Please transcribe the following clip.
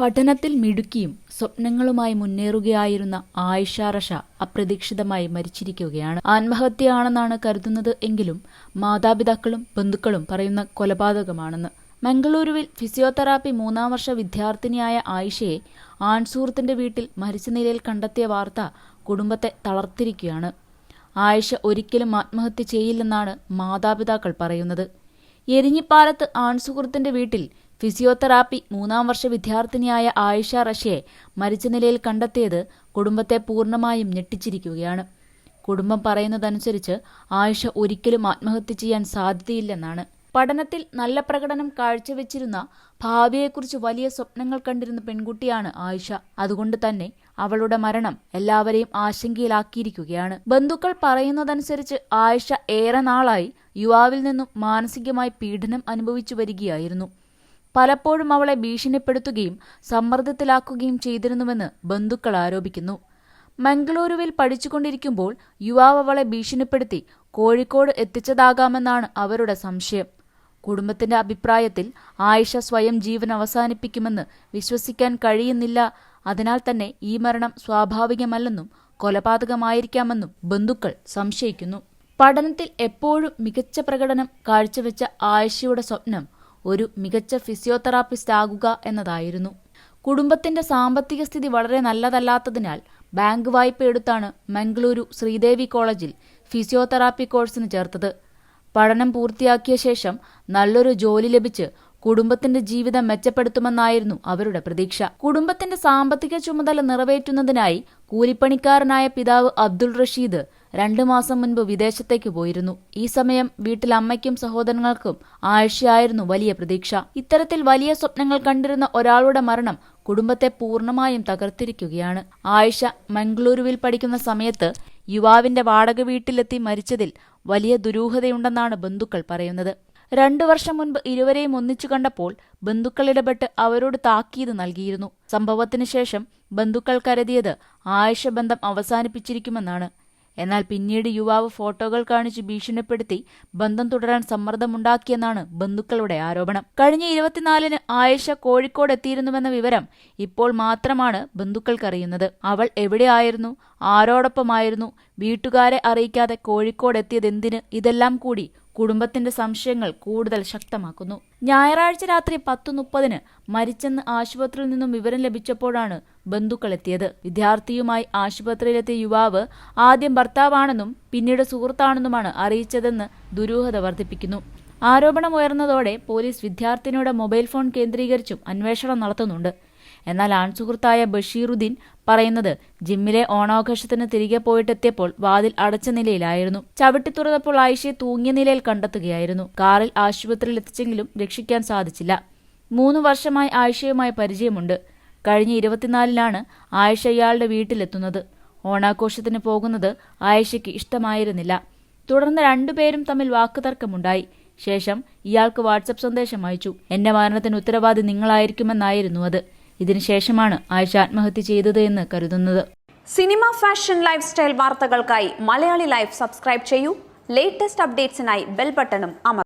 പഠനത്തിൽ മിടുക്കിയും സ്വപ്നങ്ങളുമായി മുന്നേറുകയായിരുന്ന ആയിഷ റഷ അപ്രതീക്ഷിതമായി മരിച്ചിരിക്കുകയാണ്. ആത്മഹത്യയാണെന്നാണ് കരുതുന്നത് എങ്കിലും മാതാപിതാക്കളും ബന്ധുക്കളും പറയുന്ന കൊലപാതകമാണെന്ന്. മംഗളൂരുവിൽ ഫിസിയോതെറാപ്പി മൂന്നാം വർഷ വിദ്യാർത്ഥിനിയായ ആയിഷയെ ആൺസുഹൃത്തിന്റെ വീട്ടിൽ മരിച്ച നിലയിൽ കണ്ടെത്തിയ വാർത്ത കുടുംബത്തെ തളർത്തിരിക്കുകയാണ്. ആയിഷ ഒരിക്കലും ആത്മഹത്യ ചെയ്യില്ലെന്നാണ് മാതാപിതാക്കൾ പറയുന്നത്. എരിഞ്ഞിപ്പാലത്ത് ആൺസുഹൃത്തിന്റെ വീട്ടിൽ ഫിസിയോതെറാപ്പി മൂന്നാം വർഷ വിദ്യാർത്ഥിനിയായ ആയിഷ റഷ്യയെ മരിച്ച നിലയിൽ കണ്ടെത്തിയത് കുടുംബത്തെ പൂർണമായും ഞെട്ടിച്ചിരിക്കുകയാണ്. കുടുംബം പറയുന്നതനുസരിച്ച് ആയിഷ ഒരിക്കലും ആത്മഹത്യ ചെയ്യാൻ സാധ്യതയില്ലെന്നാണ്. പഠനത്തിൽ നല്ല പ്രകടനം കാഴ്ചവെച്ചിരുന്ന ഭാവിയെക്കുറിച്ച് വലിയ സ്വപ്നങ്ങൾ കണ്ടിരുന്ന പെൺകുട്ടിയാണ് ആയിഷ. അതുകൊണ്ട് തന്നെ അവളുടെ മരണം എല്ലാവരെയും ആശങ്കയിലാക്കിയിരിക്കുകയാണ്. ബന്ധുക്കൾ പറയുന്നതനുസരിച്ച് ആയിഷ ഏറെ നാളായി യുവാവിൽ നിന്നും മാനസികമായി പീഡനം അനുഭവിച്ചു വരികയായിരുന്നു. പലപ്പോഴും അവളെ ഭീഷണിപ്പെടുത്തുകയും സമ്മർദ്ദത്തിലാക്കുകയും ചെയ്തിരുന്നുവെന്ന് ബന്ധുക്കൾ ആരോപിക്കുന്നു. മംഗളൂരുവിൽ പഠിച്ചുകൊണ്ടിരിക്കുമ്പോൾ യുവാവ് അവളെ ഭീഷണിപ്പെടുത്തി കോഴിക്കോട് എത്തിച്ചതാകാമെന്നാണ് അവരുടെ സംശയം. കുടുംബത്തിന്റെ അഭിപ്രായത്തിൽ ആയിഷ സ്വയം ജീവൻ അവസാനിപ്പിക്കുമെന്ന് വിശ്വസിക്കാൻ കഴിയുന്നില്ല. അതിനാൽ തന്നെ ഈ മരണം സ്വാഭാവികമല്ലെന്നും കൊലപാതകമായിരിക്കാമെന്നും ബന്ധുക്കൾ സംശയിക്കുന്നു. പഠനത്തിൽ എപ്പോഴും മികച്ച പ്രകടനം കാഴ്ചവെച്ച ആയിഷയുടെ സ്വപ്നം ഒരു മികച്ച ഫിസിയോതെറാപ്പിസ്റ്റ് ആകുക എന്നതായിരുന്നു. കുടുംബത്തിന്റെ സാമ്പത്തിക സ്ഥിതി വളരെ നല്ലതല്ലാത്തതിനാൽ ബാങ്ക് വായ്പ എടുത്താണ് മംഗളൂരു ശ്രീദേവി കോളേജിൽ ഫിസിയോതെറാപ്പി കോഴ്സിന് ചേർത്തത്. പഠനം പൂർത്തിയാക്കിയ ശേഷം നല്ലൊരു ജോലി ലഭിച്ച് കുടുംബത്തിന്റെ ജീവിതം മെച്ചപ്പെടുത്തുമെന്നായിരുന്നു അവരുടെ പ്രതീക്ഷ. കുടുംബത്തിന്റെ സാമ്പത്തിക ചുമതല നിറവേറ്റുന്നതിനായി കൂലിപ്പണിക്കാരനായ പിതാവ് അബ്ദുൾ റഷീദ് രണ്ടു മാസം മുൻപ് വിദേശത്തേക്ക് പോയിരുന്നു. ഈ സമയം വീട്ടിൽ അമ്മയ്ക്കും സഹോദരങ്ങൾക്കും ആഴ്ചയായിരുന്നു വലിയ പ്രതീക്ഷ. ഇത്തരത്തിൽ വലിയ സ്വപ്നങ്ങൾ കണ്ടിരുന്ന ഒരാളുടെ മരണം കുടുംബത്തെ പൂർണമായും തകർത്തിരിക്കുകയാണ്. ആയിഷ മംഗളൂരുവിൽ പഠിക്കുന്ന സമയത്ത് യുവാവിന്റെ വാടക വീട്ടിലെത്തി മരിച്ചതിൽ വലിയ ദുരൂഹതയുണ്ടെന്നാണ് ബന്ധുക്കൾ പറയുന്നത്. രണ്ടു വർഷം മുൻപ് ഇരുവരെയും ഒന്നിച്ചു കണ്ടപ്പോൾ ബന്ധുക്കൾ ഇടപെട്ട് അവരോട് താക്കീത് നൽകിയിരുന്നു. സംഭവത്തിന് ശേഷം ബന്ധുക്കൾ കരുതിയത് ആയിഷ ബന്ധം അവസാനിപ്പിച്ചിരിക്കുമെന്നാണ്. എന്നാൽ പിന്നീട് യുവാവ് ഫോട്ടോകൾ കാണിച്ച് ഭീഷണിപ്പെടുത്തി ബന്ധം തുടരാൻ സമ്മർദ്ദമുണ്ടാക്കിയെന്നാണ് ബന്ധുക്കളുടെ ആരോപണം. കഴിഞ്ഞ ഇരുപത്തിനാലിന് ആയിഷ കോഴിക്കോട് എത്തിയിരുന്നുവെന്ന വിവരം ഇപ്പോൾ മാത്രമാണ് ബന്ധുക്കൾക്കറിയുന്നത്. അവൾ എവിടെയായിരുന്നു ആരോടൊപ്പമായിരുന്നു. വീട്ടുകാരെ അറിയിക്കാതെ കോഴിക്കോട് എത്തിയതെന്തിന് ഇതെല്ലാം കൂടി കുടുംബത്തിന്റെ സംശയങ്ങൾ കൂടുതൽ ശക്തമാക്കുന്നു. ഞായറാഴ്ച രാത്രി പത്തു മുപ്പതിന് മരിച്ചെന്ന് ആശുപത്രിയിൽ നിന്നും വിവരം ലഭിച്ചപ്പോഴാണ് ബന്ധുക്കൾ എത്തിയത്. വിദ്യാർത്ഥിയുമായി ആശുപത്രിയിലെത്തിയ യുവാവ് ആദ്യം ഭർത്താവാണെന്നും പിന്നീട് സുഹൃത്താണെന്നുമാണ് അറിയിച്ചതെന്ന് ദുരൂഹത വർദ്ധിപ്പിക്കുന്നു. ആരോപണം ഉയർന്നതോടെ പോലീസ് വിദ്യാർത്ഥിനിയുടെ മൊബൈൽ ഫോൺ കേന്ദ്രീകരിച്ചും അന്വേഷണം നടത്തുന്നുണ്ട്. എന്നാൽ ആൺസുഹൃത്തായ ബഷീറുദ്ദീൻ പറയുന്നത്. ജിമ്മിലെ ഓണാഘോഷത്തിന് തിരികെ പോയിട്ടെത്തിയപ്പോൾ വാതിൽ അടച്ച നിലയിലായിരുന്നു. ചവിട്ടി തുറന്നപ്പോൾ ആയിഷയെ തൂങ്ങിയ നിലയിൽ കണ്ടെത്തുകയായിരുന്നു. കാറിൽ ആശുപത്രിയിൽ എത്തിച്ചെങ്കിലും രക്ഷിക്കാൻ സാധിച്ചില്ല. മൂന്ന് വർഷമായി ആയിഷയുമായി പരിചയമുണ്ട്. കഴിഞ്ഞ ഇരുപത്തിനാലിനാണ് ആയിഷ ഇയാളുടെ വീട്ടിലെത്തുന്നത്. ഓണാഘോഷത്തിന് പോകുന്നത് ആയിഷയ്ക്ക് ഇഷ്ടമായിരുന്നില്ല. തുടർന്ന് രണ്ടുപേരും തമ്മിൽ വാക്കുതർക്കമുണ്ടായി. ശേഷം ഇയാൾക്ക് വാട്സപ്പ് സന്ദേശം അയച്ചു. എന്റെ മരണത്തിന് ഉത്തരവാദി നിങ്ങളായിരിക്കുമെന്നായിരുന്നു അത്. ഇതിനുശേഷമാണ് ആയിഷ ആത്മഹത്യ ചെയ്തത് എന്ന് കരുതുന്നത്. സിനിമ ഫാഷൻ ലൈഫ് സ്റ്റൈൽ വാർത്തകൾക്കായി മലയാളി ലൈഫ് സബ്സ്ക്രൈബ് ചെയ്യൂ. ലേറ്റസ്റ്റ് അപ്ഡേറ്റ്സിനായി ബെൽ ബട്ടണും അമർ